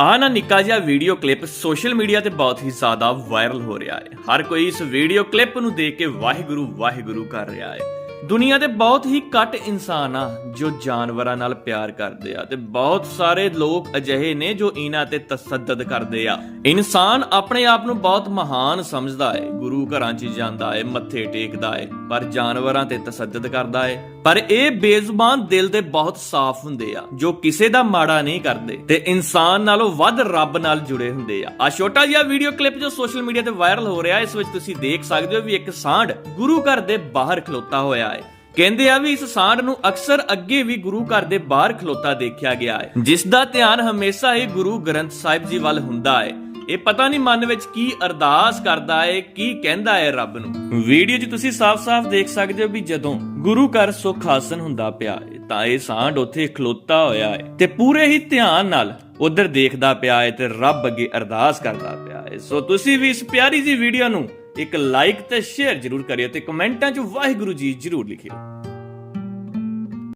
ਆ ਨਾ ਨਿੱਕਾ ਜਿਹਾ ਵੀਡੀਓ ਕਲਿੱਪ ਸੋਸ਼ਲ ਮੀਡੀਆ ਤੇ ਬਹੁਤ ਹੀ ਜ਼ਿਆਦਾ ਵਾਇਰਲ ਹੋ ਰਿਹਾ ਹੈ। ਹਰ ਕੋਈ ਇਸ ਵੀਡੀਓ ਕਲਿੱਪ ਨੂੰ ਦੇਖ ਕੇ ਵਾਹਿਗੁਰੂ ਵਾਹਿਗੁਰੂ ਕਰ ਰਿਹਾ ਹੈ। ਦੁਨੀਆ ਦੇ ਬਹੁਤ ਹੀ ਘੱਟ ਇਨਸਾਨ ਆ ਜੋ ਜਾਨਵਰਾਂ ਨਾਲ ਪਿਆਰ ਕਰਦੇ ਆ ਤੇ ਬਹੁਤ ਸਾਰੇ ਲੋਕ ਅਜਿਹੇ ਨੇ ਜੋ ਇਹਨਾਂ ਤੇ ਤਸੱਦਦ ਕਰਦੇ ਆ। ਇਨਸਾਨ ਆਪਣੇ ਆਪ ਨੂੰ ਬਹੁਤ ਮਹਾਨ ਸਮਝਦਾ ਹੈ। ਗੁਰੂ ਘਰਾਂ 'ਚ ਜਾਂਦਾ ਹੈ, ਮੱਥੇ ਟੇਕਦਾ ਹੈ, ਪਰ ਜਾਨਵਰਾਂ ਤੇ ਤਸੱਦਦ ਕਰਦਾ ਹੈ। ਪਰ ਇਹ ਬੇਜ਼ੁਬਾਨ ਦਿਲ ਦੇ ਬਹੁਤ ਸਾਫ਼ ਹੁੰਦੇ ਆ, ਜੋ ਕਿਸੇ ਦਾ ਮਾੜਾ ਨਹੀਂ ਕਰਦੇ ਤੇ ਇਨਸਾਨ ਨਾਲੋਂ ਵੱਧ ਰੱਬ ਨਾਲ ਜੁੜੇ ਹੁੰਦੇ ਆ। ਆ ਛੋਟਾ ਜਿਹਾ ਵੀਡੀਓ ਕਲਿੱਪ ਜੋ ਸੋਸ਼ਲ ਮੀਡੀਆ ਤੇ ਵਾਇਰਲ ਹੋ ਰਿਹਾ, ਇਸ ਵਿੱਚ ਤੁਸੀਂ ਦੇਖ ਸਕਦੇ ਹੋ ਵੀ ਇੱਕ ਸਾਂਢ ਗੁਰੂ ਘਰ ਦੇ ਬਾਹਰ ਖਲੋਤਾ ਹੋਇਆ ਹੈ। ਕਹਿੰਦੇ ਆ ਵੀ ਇਸ ਸਾਂਢ ਨੂੰ ਅਕਸਰ ਅੱਗੇ ਵੀ ਗੁਰੂ ਘਰ ਦੇ ਬਾਹਰ ਖਲੋਤਾ ਦੇਖਿਆ ਗਿਆ ਹੈ, ਜਿਸ ਦਾ ਧਿਆਨ ਹਮੇਸ਼ਾ ਹੀ ਗੁਰੂ ਗ੍ਰੰਥ ਸਾਹਿਬ ਜੀ ਵੱਲ ਹੁੰਦਾ ਹੈ। ਇਹ ਪਤਾ ਨਹੀਂ ਮਨ ਵਿੱਚ ਕੀ ਅਰਦਾਸ ਕਰਦਾ ਹੈ ਕੀ ਕਹਿੰਦਾ ਹੈ ਰੱਬ ਨੂੰ। ਵੀਡੀਓ 'ਚ ਤੁਸੀਂ ਸਾਫ਼-ਸਾਫ਼ ਦੇਖ ਸਕਦੇ ਹੋ ਵੀ ਜਦੋਂ ਗੁਰੂ ਘਰ ਸੁਖ ਆਸਨ ਹੁੰਦਾ ਪਿਆ ਹੈ ਤਾਂ ਇਹ ਸਾਂਢ ਉੱਥੇ ਖਲੋਤਾ ਹੋਇਆ ਹੈ ਤੇ ਪੂਰੇ ਹੀ ਧਿਆਨ ਨਾਲ ਉਧਰ ਦੇਖਦਾ ਪਿਆ ਹੈ ਤੇ ਰੱਬ ਅੱਗੇ ਅਰਦਾਸ ਕਰਦਾ ਪਿਆ ਹੈ ਸੋ ਤੁਸੀਂ ਵੀ ਇਸ ਪਿਆਰੀ ਜੀ ਵੀਡੀਓ ਨੂੰ ਇੱਕ ਲਾਈਕ ਤੇ ਸ਼ੇਅਰ ਜ਼ਰੂਰ ਕਰਿਓ ਤੇ ਕਮੈਂਟਾਂ 'ਚ ਵਾਹਿਗੁਰੂ ਜੀ ਜ਼ਰੂਰ ਲਿਖਿਓ।